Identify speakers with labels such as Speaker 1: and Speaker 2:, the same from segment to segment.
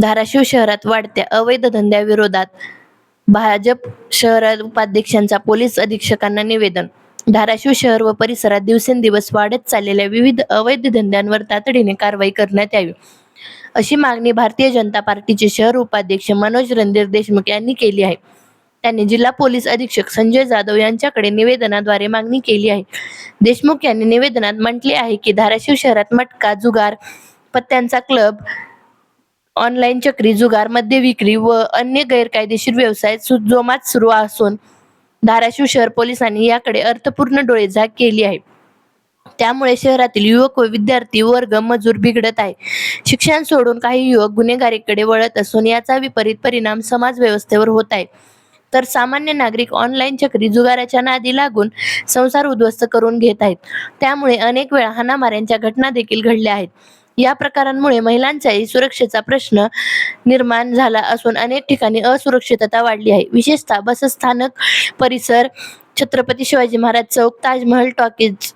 Speaker 1: धाराशिव शहरात वाढत्या अवैध धंद्याविरोधात भाजप शहर उपाध्यक्षांचा पोलीस अधीक्षकांना निवेदन. धाराशिव शहर व परिसरात दिवसेंदिवस वाढत चाललेल्या विविध अवैध धंद्यांवर तातडीने कारवाई करण्यात यावी. अशी मागणी भारतीय जनता पार्टीचे शहर उपाध्यक्ष मनोज रणधीर देशमुख यांनी केली आहे. त्यांनी जिल्हा पोलीस अधीक्षक संजय जाधव यांच्याकडे निवेदनाद्वारे मागणी केली आहे. देशमुख यांनी निवेदनात म्हटले आहे की धाराशिव शहरात मटका जुगार पत्त्यांचा क्लब ऑनलाईन चक्री जुगार मद्य विक्री व अन्य गैरकायदेशीर व्यवसाय सु- जोमात सुरू असून धाराशिव शहर पोलिसांनी याकडे अर्थपूर्ण डोळेझाक केली आहे. त्यामुळे शहरातील युवक व विद्यार्थी वर्ग मजूर बिघडत आहे. शिक्षण सोडून काही युवक गुन्हेगारीकडे वळत असून याचा विपरीत परिणाम समाज व्यवस्थेवर होत आहे. तर सामान्य नागरिक ऑनलाईन चक्री जुगाराच्या नादी लागून संसार उद्ध्वस्त करून घेत आहेत. त्यामुळे अनेक वेळा हाणामाऱ्यांच्या घटना देखील घडल्या आहेत. या प्रकारांमुळे महिलांचाही सुरक्षेचा प्रश्न निर्माण झाला असून अनेक ठिकाणी असुरक्षितता वाढली आहे. विशेषतः बसस्थानक परिसर छत्रपती शिवाजी महाराज चौक ताजमहल टॉकीज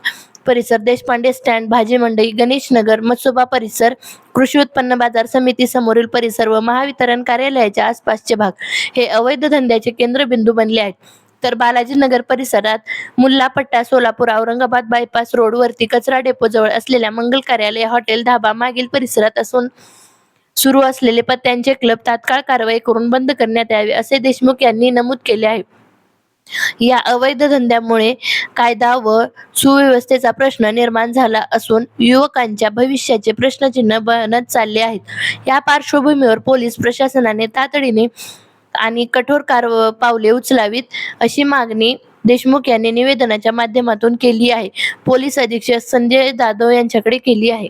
Speaker 1: परिसर देशपांडे स्टँड भाजी मंडई गणेश नगर मसोबा परिसर कृषी उत्पन्न बाजार समिती समोरील परिसर व महावितरण कार्यालयाच्या आसपासचे भाग हे अवैध धंद्याचे केंद्रबिंदू बनले आहेत. तर बालाजीनगर परिसरात मुल्लापट्टा सोलापूर औरंगाबाद बायपास रोडवरती कचरा डेपो जवळ असलेल्या मंगल कार्यालय हॉटेल धाबा मागील परिसरात असून सुरू असलेले पत्त्यांचे क्लब तात्काळ कारवाई करून बंद करण्यात यावे असे देशमुख यांनी नमूद केले आहे. या अवैध धंद्यामुळे कायदा व सुव्यवस्थेचा प्रश्न निर्माण झाला असून युवकांच्या भविष्याचे प्रश्नचिन्ह बनत चालले आहेत. या पार्श्वभूमीवर पोलीस प्रशासनाने तातडीने आणि कठोर कार पावले उचलावीत अशी मागणी देशमुख यांनी निवेदनाच्या माध्यमातून केली आहे. पोलीस अधीक्षक संजय जाधव यांच्याकडे केली आहे.